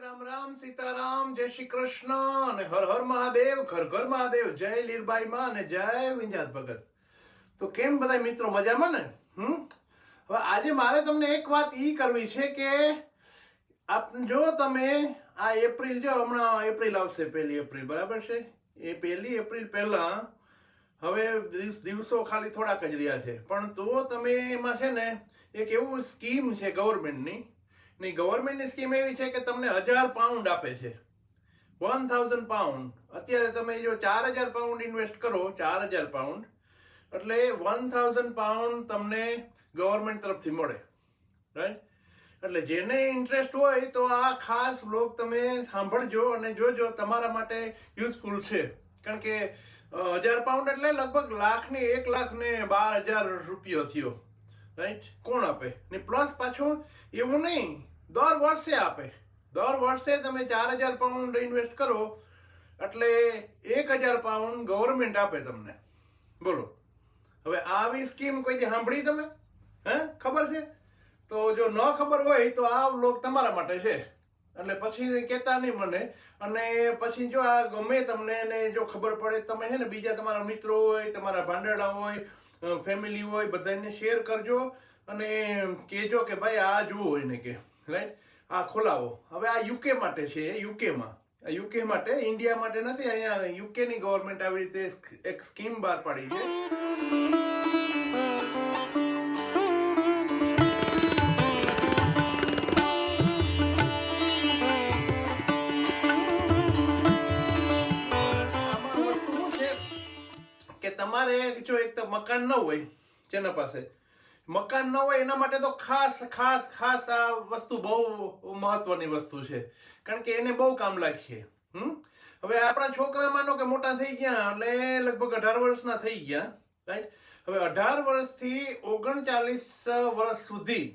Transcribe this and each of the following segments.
રામ રામ સીતારામ, જય શ્રી કૃષ્ણ અને હર હર મહાદેવ, ઘર ઘર મહાદેવ, જય લીરબાઈ માં અને જય વિંજાત ભગત. તો કેમ બધા મિત્રો મજામાં ને? હમ? હવે આજે મારે તમને એક વાત ઈ કરવી છે કે આપ જો તમે આ એપ્રિલ જો હમણાં એપ્રિલ આવશે પહેલી એપ્રિલ, બરાબર છે? એ પહેલી એપ્રિલ પહેલા હવે દિવસ- ખાલી થોડાક જ રહ્યા છે. પણ તો તમે એમાં છે ને એક એવું સ્કીમ છે ગવર્મેન્ટની ને ગવર્મેન્ટની સ્કીમ એવી છે કે તમને હજાર પાઉન્ડ આપે છે. વન થાઉઝન્ડ પાઉન્ડ અત્યારે તમે જો ચાર હજાર પાઉન્ડ ઇન્વેસ્ટ કરો, ચાર હજાર પાઉન્ડ એટલે વન થાઉઝન્ડ પાઉન્ડ તમને ગવર્મેન્ટ તરફથી મળે. રાઈટ એટલે જેને ઇન્ટરેસ્ટ હોય તો આ ખાસ બ્લોગ તમે સાંભળજો અને જોજો તમારા માટે યુઝફુલ છે. કારણ કે હજાર પાઉન્ડ એટલે લગભગ લાખ ને એક લાખ ને બાર હજાર રૂપિયો થયો. રાઈટ? કોણ આપે? ને પ્લસ પાછું એવું નહીં, દર વર્ષે આપે. દર વર્ષે તમે ચાર હજાર પાઉન્ડ ઇન્વેસ્ટ કરો, એટલે એક હજાર પાઉન્ડ ગવર્મેન્ટ આપે તમને. બોલો. હવે આવી સ્કીમ કોઈ સાંભળી તમે? હે? ખબર છે? તો જો ન ખબર હોય તો આ લોક તમારા માટે છે. એટલે પછી કહેતા નહીં મને. અને પછી જો આ ગમે તમને ને જો ખબર પડે, તમે છે ને બીજા તમારા મિત્રો હોય, તમારા ભાંડેડા હોય ફેમિલી હોય, બધાને શેર કરજો અને કહેજો કે ભાઈ, આ જુઓ હોય ને કે રાઈટ આ ખોલાવો. હવે આ યુકે માટે છે યુકેમાં યુકે માટે ઇન્ડિયા માટે નથી, અહીંયા યુકેની ગવર્મેન્ટ આવી રીતે એક સ્કીમ બહાર પાડી છે. તમારે જો એક તો મકાન ન હોય, જેના પાસે. મકાન ન હોય એના માટે તો ખાસ ખાસ ખાસ આ વસ્તુ બહુ મહત્વની વસ્તુ છે. કારણ કે એને બહુ કામ લાગીએ. હમ? હવે આપણા છોકરા માનો કે મોટા થઈ ગયા એટલે લગભગ અઢાર વર્ષના થઈ ગયા રાઈટ હવે અઢાર વર્ષથી ઓગણચાલીસ વર્ષ સુધી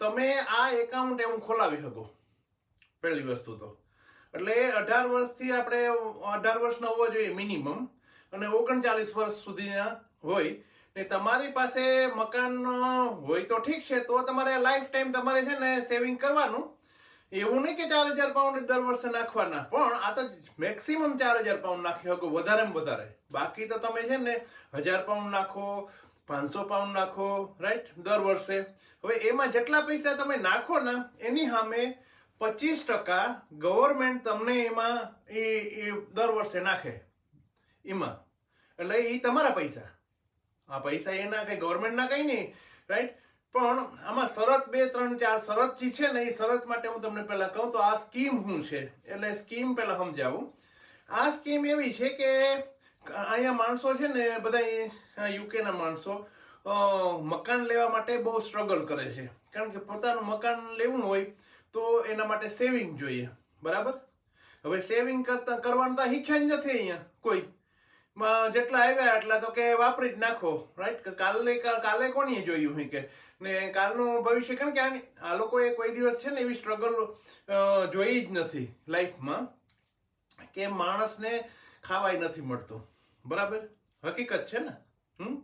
તમે આ એકાઉન્ટ એવું ખોલાવી શકો, પહેલી વસ્તુ તો. એટલે અઢાર વર્ષથી આપણે અઢાર વર્ષના હોવો જોઈએ મિનિમમ અને ઓગણચાલીસ વર્ષ સુધીના હોય. ને તમારી પાસે મકાન હોય તો ઠીક છે, તો તમારે લાઈફ ટાઈમ તમારે છે ને સેવિંગ કરવાનું. એવું નહીં કે ચાર હજાર પાઉન્ડ દર વર્ષે નાખવાના, પણ આ તો મેક્સિમમ ચાર હજાર પાઉન્ડ નાખી શકો, વધારેમાં વધારે. બાકી તો તમે છે ને હજાર પાઉન્ડ નાખો, પાંચસો પાઉન્ડ નાખો રાઈટ દર વર્ષે. હવે એમાં જેટલા પૈસા તમે નાખો ને, એની સામે પચીસ ટકા ગવર્મેન્ટ તમને એમાં એ એ દર વર્ષે નાખે. એમાં. એટલે એ તમારા પૈસા. આ પૈસા એના કઈ ગવર્મેન્ટના કઈ નહીં રાઈટ પણ આમાં શરત બે, ત્રણ, ચાર શરત જે છે ને એ શરત માટે હું તમને પહેલા કહું તો આ સ્કીમ શું છે? એટલે સ્કીમ પહેલા સમજાવું. આ સ્કીમ એવી છે કે અહીંયા માણસો છે ને, બધા યુકેના માણસો મકાન લેવા માટે બહુ સ્ટ્રગલ કરે છે. કારણ કે પોતાનું મકાન લેવું હોય તો એના માટે સેવિંગ જોઈએ. બરાબર? હવે સેવિંગ કરતા, કરવાનું તો શીખ્યા જ નથી અહીંયા કોઈ. માં જેટલા આવ્યા એટલા તો કે વાપરી જ નાખો રાઈટ કાલે કાલે કોણીએ જોયું હોય કે? ને કાલનું ભવિષ્ય કારણ કે આ લોકોએ કોઈ દિવસ છે ને એવી સ્ટ્રગલ જોઈ જ નથી લાઈફમાં કે માણસને ખાવાય નથી મળતું. બરાબર? હકીકત છે ને? હમ?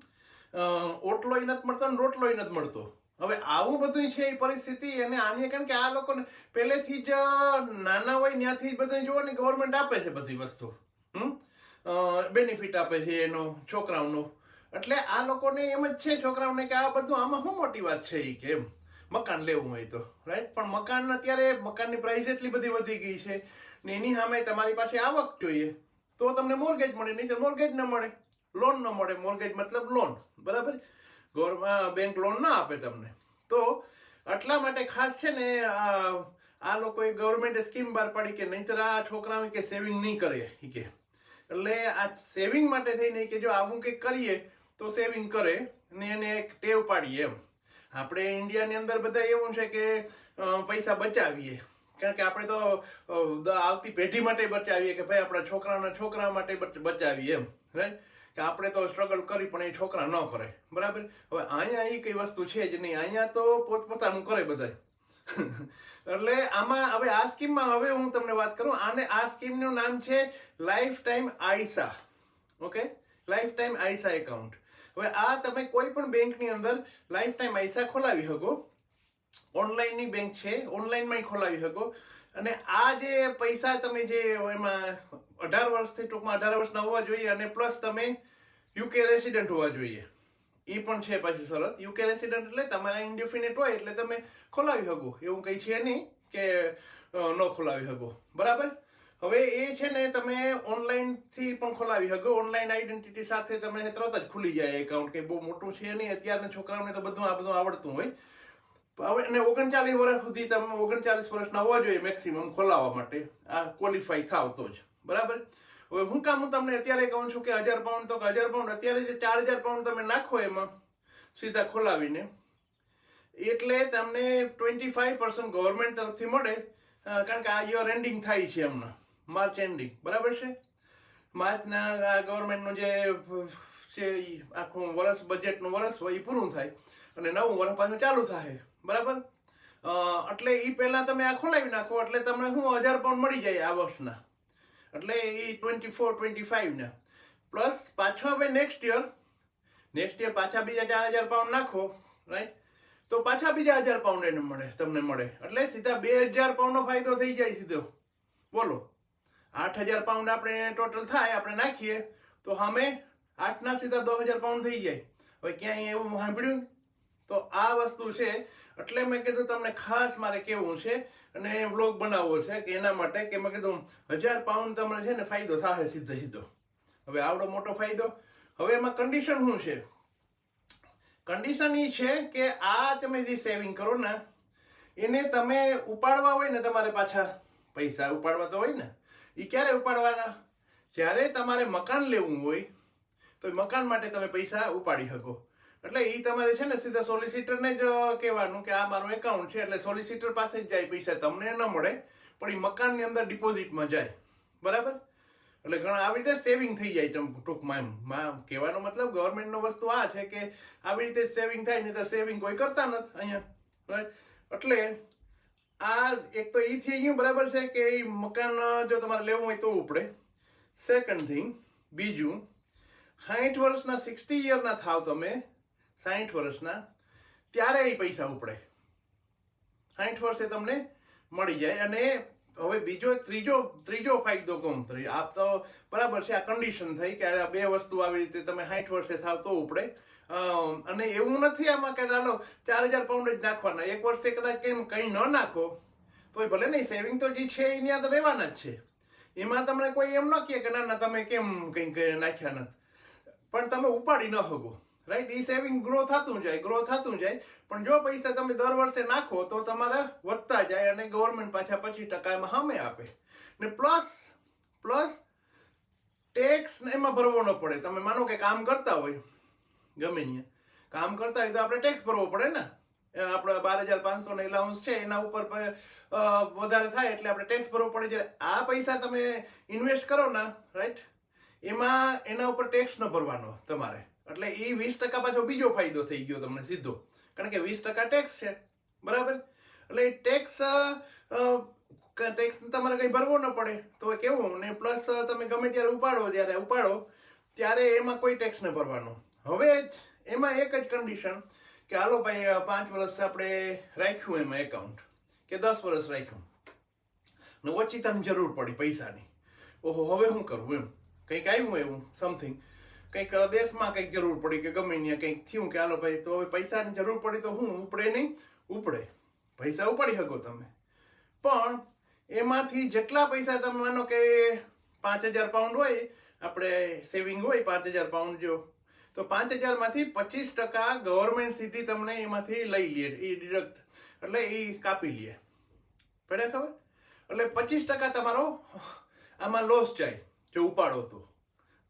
ઓટલોય નથી મળતો ને રોટલોય નથી મળતો. હવે આવું બધું છે એ પરિસ્થિતિ અને આની કારણ કે આ લોકોને પહેલેથી જ નાના હોય ત્યાંથી બધું જોવો ને ગવર્મેન્ટ આપે છે બધી વસ્તુ. બેનિફિટ આપે છે એનો, છોકરાઓનો. એટલે આ લોકોને એમ જ છે છોકરાઓને કે આ બધું આમાં શું મોટી વાત છે એ કે એમ. મકાન લેવું હોય તો રાઈટ પણ મકાન અત્યારે મકાનની પ્રાઇસ એટલી બધી વધી ગઈ છે ને એની સામે તમારી પાસે આવક જોઈએ. તો તમને મોર્ગેજ મળે, નહીં તો મોર્ગેજ ન મળે. લોન ન મળે મોર્ગેજ મતલબ લોન બરાબર? ગવર્મેન્ટ બેંક લોન ના આપે તમને. તો એટલા માટે ખાસ છે ને, આ આ લોકોએ ગવર્મેન્ટે સ્કીમ બહાર પાડી કે નહીંતર આ છોકરાઓ કે સેવિંગ નહીં કરે કે. એટલે આ સેવિંગ માટે થઈને કે જો આવું કંઈક કરીએ, તો સેવિંગ કરે ને એને એક ટેવ પાડીએ એમ. આપણે ઇન્ડિયાની અંદર બધા એવું છે કે પૈસા બચાવીએ. કારણ કે આપણે તો આવતી પેઢી માટે બચાવીએ કે ભાઈ આપણા છોકરાના છોકરા માટે બચાવીએ એમ રાઈટ કે આપણે તો સ્ટ્રગલ કરી પણ એ છોકરા ન કરે. બરાબર? હવે અહીંયા એ કઈ વસ્તુ છે જ નહીં. અહીંયા તો પોતપોતાનું કરે બધા એટલે આમાં હવે આ સ્કીમમાં હવે હું તમને વાત કરું, આને આ સ્કીમનું નામ છે lifetime ISA okay lifetime ISA account હવે આ તમે કોઈ પણ બેંકની અંદર લાઈફ ટાઈમ આઈસા ખોલાવી શકો. ઓનલાઈનની બેંક છે ઓનલાઈનમાં ખોલાવી શકો. અને આ જે પૈસા તમે જે એમાં અઢાર વર્ષથી ટૂંકમાં અઢાર વર્ષના હોવા જોઈએ અને પ્લસ તમે યુકે રેસિડન્ટ હોવા જોઈએ. એ પણ છે પાછી શરત યુકે રેસિડન્ટ એટલે તમારા ઇન્ડિફિનિટ હોય એટલે તમે ખોલાવી શકો. એવું કંઈ છે નહીં કે ન ખોલાવી શકો. બરાબર? હવે એ છે ને તમે ઓનલાઈનથી પણ ખોલાવી શકો. ઓનલાઈન આઈડેન્ટિટી સાથે તમને તરત જ ખુલી જાય એકાઉન્ટ કે બહુ મોટું છે નહીં. અત્યારના છોકરાઓને તો બધું આ બધું આવડતું હોય. હવે અને ઓગણચાલીસ વર્ષ સુધી તમે ઓગણચાલીસ વર્ષના હોવા જોઈએ મેક્સિમમ ખોલાવવા માટે. આ ક્વોલિફાય થાવ તો જ. બરાબર? હવે હું કામ હું તમને અત્યારે કહું છું કે હજાર પાઉન્ડ તો હજાર પાઉન્ડ અત્યારે જે ચાર હજાર પાઉન્ડ તમે નાખો એમાં, સીધા ખોલાવીને, એટલે તમને ટ્વેન્ટી ફાઈવ પર્સન્ટ ગવર્મેન્ટ તરફથી મળે કારણ કે આ યર એન્ડિંગ થાય છે હમણાં માર્ચ એન્ડિંગ બરાબર છે? માર્ચના આ ગવર્મેન્ટનું જે છે આખું વર્ષ બજેટનું વર્ષ હોય, એ પૂરું થાય, અને નવું વર્ષ પાછું ચાલુ થાય, બરાબર? એટલે એ પહેલાં તમે આ ખોલાવી નાખો, એટલે તમને શું, હજાર પાઉન્ડ મળી જાય આ વર્ષના. એટલે એ ટ્વેન્ટી ફોર ટ્વેન્ટી ફાઈવના પ્લસ પાછો હવે નેક્સ્ટ યર નેક્સ્ટ યર પાછા બીજા ચાર હજાર પાઉન્ડ નાખો રાઈટ તો પાછા બીજા હજાર પાઉન્ડ એને મળે, તમને મળે. એટલે સીધા બે હજાર પાઉન્ડનો ફાયદો થઈ જાય સીધો. બોલો. આઠ હજાર પાઉન્ડ આપણે ટોટલ થાય, આપણે નાખીએ, તો સામે આઠના સીધા દસ હજાર પાઉન્ડ થઈ જાય. હવે ક્યાંય એવું સાંભળ્યું? તો આ વસ્તુ છે. એટલે મેં કીધું તમને ખાસ મારે કેવું છે અને વ્લોગ બનાવવો છે કે એના માટે કે મેં કીધું હજાર પાઉન્ડ તમને છે ને ફાયદો થાય સીધો સીધો. હવે આવડો મોટો ફાયદો. હવે એમાં કન્ડિશન શું છે? કન્ડિશન એ છે કે આ તમે જે સેવિંગ કરો ને, એને તમે ઉપાડવા હોય ને તમારે પાછા, પૈસા ઉપાડવા તો હોય ને એ ક્યારે ઉપાડવાના? જ્યારે તમારે મકાન લેવું હોય, તો મકાન માટે તમે પૈસા ઉપાડી શકો. એટલે એ તમારે છે ને સીધા સોલિસિટરને જ કહેવાનું કે આ મારું એકાઉન્ટ છે, એટલે સોલિસિટર પાસે જ જાય, પૈસા તમને ન મળે, પણ એ મકાનની અંદર ડિપોઝિટમાં જાય. બરાબર? એટલે ઘણા આવી રીતે સેવિંગ થઈ જાય ટૂંક- ટૂંકમાં એમ. કહેવાનો મતલબ ગવર્મેન્ટનો વસ્તુ આ છે કે આવી રીતે સેવિંગ થાય નહીં સેવિંગ કોઈ કરતા નથી અહીંયા. રાઈટ એટલે આ એક તો એ થઈ ગયું, બરાબર છે કે એ મકાન જો તમારે લેવું હોય તો ઉપડે. સેકન્ડ થિંગ બીજું સાઠ વર્ષના સિક્સટી યરના થાવ તમે સાઠ વર્ષના, ત્યારે એ પૈસા ઉપડે. સાઠ વર્ષે તમને મળી જાય અને હવે બીજો ત્રીજો ત્રીજો ફાયદો કોમ થયો? આ તો બરાબર છે, આ કન્ડિશન થઈ કે આ બે વસ્તુ આવી રીતે તમે સાઠ વર્ષે થાવ તો ઉપડે. અને એવું નથી આમાં કે ચાલો ચાર હજાર પાઉન્ડ જ નાખવાના. એક વર્ષે કદાચ કેમ કંઈ ન નાખો, તોય ભલે નહીં સેવિંગ તો જે છે એની અંદર રહેવાના જ છે. એમાં તમને કોઈ એમ ન કહે કે ના ના, તમે કેમ કંઈ નાખ્યા નથી. પણ તમે ઉપાડી ન શકો. રાઈટ એ સેવિંગ ગ્રો થતું જાય ગ્રો થતું જાય. પણ જો પૈસા તમે દર વર્ષે નાખો, તો તમારા વધતા જાય અને ગવર્મેન્ટ પાછા પચીસ ટકામાં સામે આપે. ને પ્લસ પ્લસ ટેક્સ એમાં ભરવો ન પડે. તમે માનો કે કામ કરતા હોય, ગમે ત્યાં. કામ કરતા હોય તો આપણે ટેક્સ ભરવો પડે ને. આપણે બાર હજાર પાંચસો ને એલાઉન્સ છે, એના ઉપર વધારે થાય એટલે આપણે ટેક્સ ભરવો પડે. જ્યારે આ પૈસા તમે ઇન્વેસ્ટ કરો ને રાઈટ એમાં એના ઉપર ટેક્સ ન ભરવાનો તમારે. એટલે એ વીસ ટકા પાછો બીજો ફાયદો થઈ ગયો તમને સીધો. કારણ કે વીસ ટકા ટેક્સ છે. બરાબર? એટલે એ ટેક્સ ટેક્સ તમારે કંઈ ભરવો ન પડે. તો કેવું? ને પ્લસ તમે ગમે ત્યારે ઉપાડો ત્યારે ઉપાડો, ત્યારે એમાં કોઈ ટેક્સ ન ભરવાનો. હવે એમાં એક જ કન્ડિશન કે હાલો ભાઈ પાંચ વર્ષ આપણે રાખ્યું એમાં એકાઉન્ટ કે દસ વર્ષ રાખ્યું. ને તમને જરૂર પડી પૈસાની. ઓહો, હવે શું કરવું એમ? કંઈક આવ્યું એવું સમથિંગ કંઈક દેશમાં કંઈક જરૂર પડી કે ગમે ત્યાં કંઈક થયું કે હાલો ભાઈ, તો હવે પૈસાની જરૂર પડી તો હું ઉપડે નહીં? ઉપડે. પૈસા ઉપાડી શકો તમે. પણ એમાંથી જેટલા પૈસા તમે માનો કે પાંચ હજાર પાઉન્ડ હોય, આપણે સેવિંગ હોય પાંચ હજાર પાઉન્ડ જો, તો પાંચ હજારમાંથી પચીસ ટકા ગવર્મેન્ટ સીધી તમને એમાંથી લઈ લે, એ ડિડક્ટ એટલે એ કાપી લે. પડે ખબર? એટલે પચીસ ટકા તમારો આમાં લોસ જાય, જો ઉપાડો તો.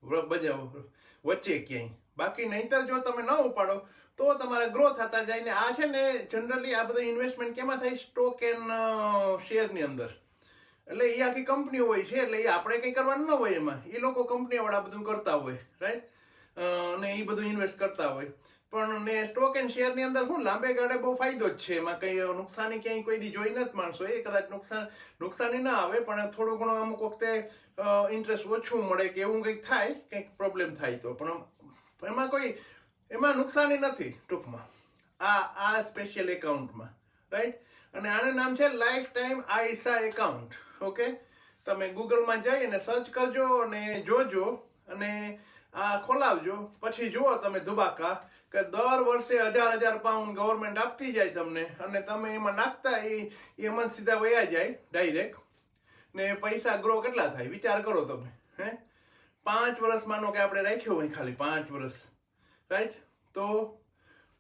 બજાવ. વચ્ચે ક્યાંય. બાકી નહીંતર જો તમે ન ઉપાડો, તો તમારે ગ્રો થતા જાય ને આ છે ને જનરલી આ બધા ઇન્વેસ્ટમેન્ટ કેમાં થાય? સ્ટોક એન્ડ શેરની અંદર. એટલે એ આખી કંપનીઓ હોય છે, એટલે એ આપણે કંઈ કરવાનું ન હોય એમાં. એ લોકો કંપનીવાળા બધું કરતા હોય રાઈટ અને એ બધું ઇન્વેસ્ટ કરતા હોય. પણ ને સ્ટોક એન્ડ શેરની અંદર શું લાંબે ગાળે બહુ ફાયદો જ છે. એમાં કંઈ નુકસાની ક્યાંય કોઈ દી જોઈ નથી માણસો. એ કદાચ નુકસાન, નુકસાની ના આવે, પણ થોડું ઘણું અમુક વખતે ઇન્ટરેસ્ટ ઓછું મળે કે એવું કંઈક થાય, કંઈક પ્રોબ્લેમ થાય તો. પણ એમાં કોઈ, એમાં નુકસાની નથી ટૂંકમાં. આ આ સ્પેશિયલ એકાઉન્ટમાં રાઈટ અને આનું નામ છે life time ISA account okay તમે ગૂગલમાં જઈ અને સર્ચ કરજો અને જોજો અને આ ખોલાવજો. પછી જુઓ તમે ધુબાકા કે દર વર્ષે હજાર હજાર પાઉન્ડ ગવર્મેન્ટ આપતી જાય તમને. અને તમે એમાં નાખતા એ એમાં સીધા વયા જાય ડાયરેક્ટ ને પૈસા ગ્રો કેટલા થાય? વિચાર કરો તમે, હે? પાંચ વર્ષ માનો કે આપણે રાખ્યો હોય ખાલી પાંચ વર્ષ રાઈટ તો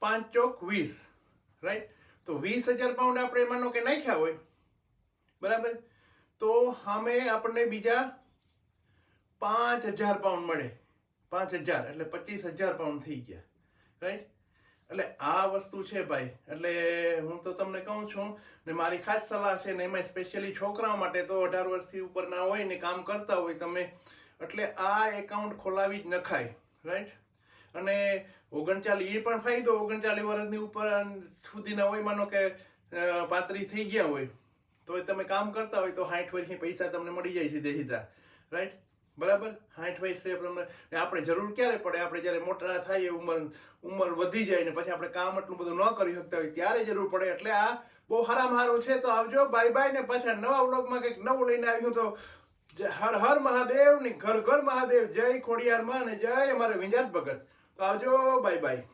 પાંચ ચોક વીસ રાઈટ તો વીસ હજાર પાઉન્ડ આપણે માનો કે નાખ્યા હોય, બરાબર? તો સામે આપણને બીજા પાંચ હજાર પાઉન્ડ મળે. પાંચ હજાર, એટલે પચીસ હજાર પાઉન્ડ થઈ ગયા. રાઈટ એટલે આ વસ્તુ છે ભાઈ. એટલે હું તો તમને કહું છું ને મારી ખાસ સલાહ છે ને એમાં સ્પેશિયલી છોકરાઓ માટે તો અઢાર વર્ષથી ઉપરના હોય ને કામ કરતા હોય તમે, એટલે આ એકાઉન્ટ ખોલાવી જ નખાય. રાઈટ અને ઓગણચાલીસ, એ પણ ફાયદો, ઓગણચાલીસ વર્ષની ઉપર સુધીના હોય, માનો કે પાત્રી થઈ ગયા હોય તો તમે કામ કરતા હોય તો સાઠ વર્ષની પૈસા તમને મળી જાય સીધે સીધા. રાઈટ બરાબર? સાઠ વર્ષે છે પ્રમાણે. આપણે જરૂર ક્યારે પડે? આપણે જ્યારે મોટા થાય ઉંમર ઉંમર વધી જાય ને પછી આપણે કામ એટલું બધું ન કરી શકતા હોય ત્યારે જરૂર પડે. એટલે આ બહુ હારામ હારું છે. તો આવજો. બાય બાય ને પાછા નવા વ્લોગમાં કંઈક નવું લઈને આવ્યું તો. હર હર મહાદેવની ઘર ઘર મહાદેવ. જય ખોડિયાર માં અને જય અમારે વિંજાત ભગત. તો આવજો. Bye bye.